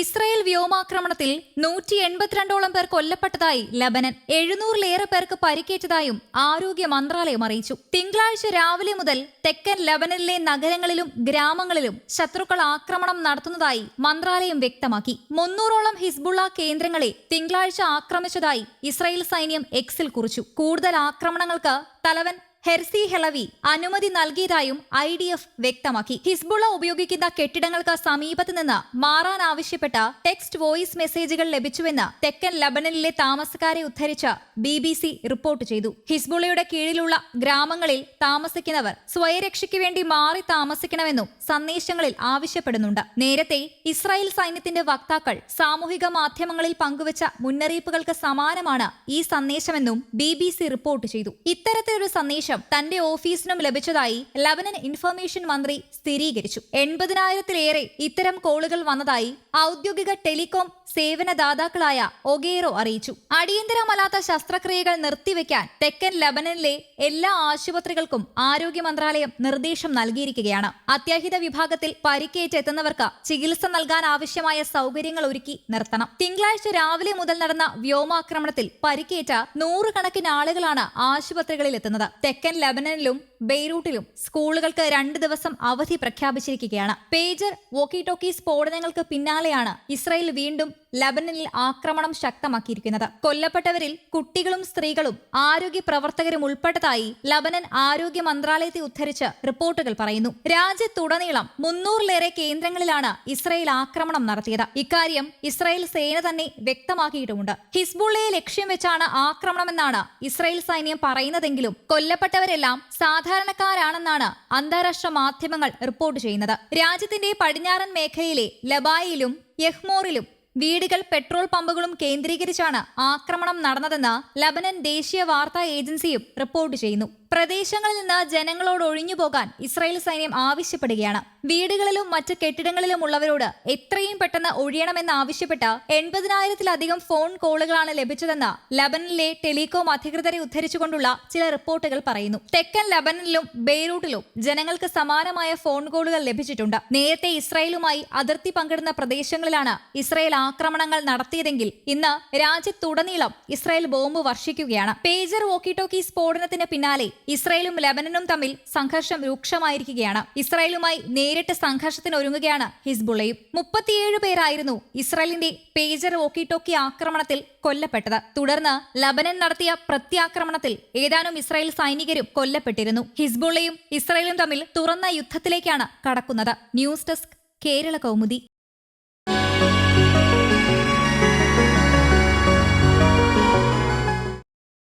Israel വ്യോമാക്രമണത്തിൽ നൂറ്റി എൺപത്തിരണ്ടോളം പേർ കൊല്ലപ്പെട്ടതായി ലബനൻ. എഴുന്നൂറിലേറെ പേർക്ക് പരിക്കേറ്റതായും ആരോഗ്യ മന്ത്രാലയം അറിയിച്ചു. തിങ്കളാഴ്ച രാവിലെ മുതൽ തെക്കൻ ലബനനിലെ നഗരങ്ങളിലും ഗ്രാമങ്ങളിലും ശത്രുക്കൾ ആക്രമണം നടത്തുന്നതായി മന്ത്രാലയം വ്യക്തമാക്കി. മുന്നൂറോളം ഹിസ്ബുള്ള കേന്ദ്രങ്ങളെ തിങ്കളാഴ്ച ആക്രമിച്ചതായി ഇസ്രായേൽ സൈന്യം എക്സിൽ കുറിച്ചു. കൂടുതൽ ആക്രമണങ്ങൾക്ക് തലവൻ ഹെർസി ഹെളവി അനുമതി നൽകിയതായും ഐ ഡി എഫ് വ്യക്തമാക്കി. ഹിസ്ബുള ഉപയോഗിക്കുന്ന കെട്ടിടങ്ങൾക്ക് സമീപത്ത് നിന്ന് മാറാൻ ആവശ്യപ്പെട്ട ടെക്സ്റ്റ് വോയിസ് മെസ്സേജുകൾ ലഭിച്ചുവെന്ന് തെക്കൻ ലബനനിലെ താമസക്കാരെ ഉദ്ധരിച്ച് ബി ബി സി റിപ്പോർട്ട് ചെയ്തു. ഹിസ്ബുള്ളയുടെ കീഴിലുള്ള ഗ്രാമങ്ങളിൽ താമസിക്കുന്നവർ സ്വയരക്ഷയ്ക്ക് വേണ്ടി മാറി താമസിക്കണമെന്നും സന്ദേശങ്ങളിൽ ആവശ്യപ്പെടുന്നുണ്ട്. നേരത്തെ ഇസ്രായേൽ സൈന്യത്തിന്റെ വക്താക്കൾ സാമൂഹിക മാധ്യമങ്ങളിൽ പങ്കുവച്ച മുന്നറിയിപ്പുകൾക്ക് സമാനമാണ് ഈ സന്ദേശമെന്നും ബി ബി സി റിപ്പോർട്ട് ചെയ്തു. ഇത്തരത്തിലൊരു സന്ദേശം തന്റെ ഓഫീസിനും ലഭിച്ചതായി ലബനൻ ഇൻഫർമേഷൻ മന്ത്രി സ്ഥിരീകരിച്ചു. എൺപതിനായിരത്തിലേറെ ഇത്തരം കോളുകൾ വന്നതായി ഔദ്യോഗിക ടെലികോം സേവനദാതാക്കളായ ഒഗേറോ അറിയിച്ചു. അടിയന്തരമല്ലാത്ത ശസ്ത്രക്രിയകൾ നിർത്തിവെക്കാൻ തെക്കൻ ലബനനിലെ എല്ലാ ആശുപത്രികൾക്കും ആരോഗ്യ മന്ത്രാലയം നിർദ്ദേശം നൽകിയിരിക്കുകയാണ്. അത്യാഹിത വിഭാഗത്തിൽ പരിക്കേറ്റെത്തുന്നവർക്ക് ചികിത്സ നൽകാൻ ആവശ്യമായ സൗകര്യങ്ങൾ ഒരുക്കി നിർത്തണം. തിങ്കളാഴ്ച രാവിലെ മുതൽ നടന്ന വ്യോമാക്രമണത്തിൽ പരിക്കേറ്റ നൂറുകണക്കിന് ആളുകളാണ് ആശുപത്രികളിൽ എത്തുന്നത്. തെക്കൻ ലബനനിലും ബെയ്റൂട്ടിലും സ്കൂളുകൾക്ക് രണ്ട് ദിവസം അവധി പ്രഖ്യാപിച്ചിരിക്കുകയാണ്. പേജർ വോക്കിടോക്കി സ്ഫോടനങ്ങൾക്ക് പിന്നാലെയാണ് ഇസ്രായേൽ വീണ്ടും ലബനനിൽ ആക്രമണം ശക്തമാക്കിയിരിക്കുന്നത്. കൊല്ലപ്പെട്ടവരിൽ കുട്ടികളും സ്ത്രീകളും ആരോഗ്യ പ്രവർത്തകരും ഉൾപ്പെട്ടതായി ലബനൻ ആരോഗ്യ മന്ത്രാലയത്തെ ഉദ്ധരിച്ച് റിപ്പോർട്ടുകൾ പറയുന്നു. രാജ്യത്തുടനീളം മുന്നൂറിലേറെ കേന്ദ്രങ്ങളിലാണ് ഇസ്രയേൽ ആക്രമണം നടത്തിയത്. ഇക്കാര്യം ഇസ്രയേൽ സേന തന്നെ വ്യക്തമാക്കിയിട്ടുമുണ്ട്. ഹിസ്ബുള്ളയെ ലക്ഷ്യം വെച്ചാണ് ആക്രമണമെന്നാണ് ഇസ്രയേൽ സൈന്യം പറയുന്നതെങ്കിലും കൊല്ലപ്പെട്ടവരെല്ലാം സാധാരണക്കാരാണെന്നാണ് അന്താരാഷ്ട്ര മാധ്യമങ്ങൾ റിപ്പോർട്ട് ചെയ്യുന്നത്. രാജ്യത്തിന്റെ പടിഞ്ഞാറൻ മേഖലയിലെ ലബായിലും യഹ്മോറിലും വീടുകൾ പെട്രോൾ പമ്പുകളും കേന്ദ്രീകരിച്ചാണ് ആക്രമണം നടന്നതെന്ന് ലബനൻ ദേശീയ വാർത്താ ഏജൻസിയും റിപ്പോർട്ട് ചെയ്യുന്നു. പ്രദേശങ്ങളിൽ നിന്ന് ജനങ്ങളോട് ഒഴിഞ്ഞു പോകാൻ ഇസ്രായേൽ സൈന്യം ആവശ്യപ്പെടുകയാണ്. വീടുകളിലും മറ്റ് കെട്ടിടങ്ങളിലും ഉള്ളവരോട് എത്രയും പെട്ടെന്ന് ഒഴിയണമെന്ന് ആവശ്യപ്പെട്ട എൺപതിനായിരത്തിലധികം ഫോൺ കോളുകളാണ് ലഭിച്ചതെന്ന് ലബനനിലെ ടെലികോം അധികൃതരെ ഉദ്ധരിച്ചുകൊണ്ടുള്ള ചില റിപ്പോർട്ടുകൾ പറയുന്നു. തെക്കൻ ലബനനിലും ബെയ്റൂട്ടിലും ജനങ്ങൾക്ക് സമാനമായ ഫോൺ കോളുകൾ ലഭിച്ചിട്ടുണ്ട്. നേരത്തെ ഇസ്രായേലുമായി അതിർത്തി പങ്കിടുന്ന പ്രദേശങ്ങളിലാണ് ഇസ്രായേൽ ആക്രമണങ്ങൾ നടത്തിയതെങ്കിൽ ഇന്ന് രാജ്യത്തുടനീളം ഇസ്രായേൽ ബോംബ് വർഷിക്കുകയാണ്. പേജർ വോക്കിടോക്കി സ്ഫോടനത്തിന് പിന്നാലെ ഇസ്രായേലും ലബനനും തമ്മിൽ സംഘർഷം രൂക്ഷമായിരിക്കുകയാണ്. ഇസ്രായേലുമായി നേരിട്ട് സംഘർഷത്തിന് ഒരുങ്ങുകയാണ് ഹിസ്ബുള്ളയും. മുപ്പത്തിയേഴ് പേരായിരുന്നു ഇസ്രായേലിന്റെ പേജർ വോക്കി ടോക്കി ആക്രമണത്തിൽ കൊല്ലപ്പെട്ടത്. തുടർന്ന് ലബനൻ നടത്തിയ പ്രത്യാക്രമണത്തിൽ ഏതാനും ഇസ്രായേൽ സൈനികരും കൊല്ലപ്പെട്ടിരുന്നു. ഹിസ്ബുള്ളയും ഇസ്രായേലും തമ്മിൽ തുറന്ന യുദ്ധത്തിലേക്കാണ് കടക്കുന്നത്. News desk Kerala Kaumudi.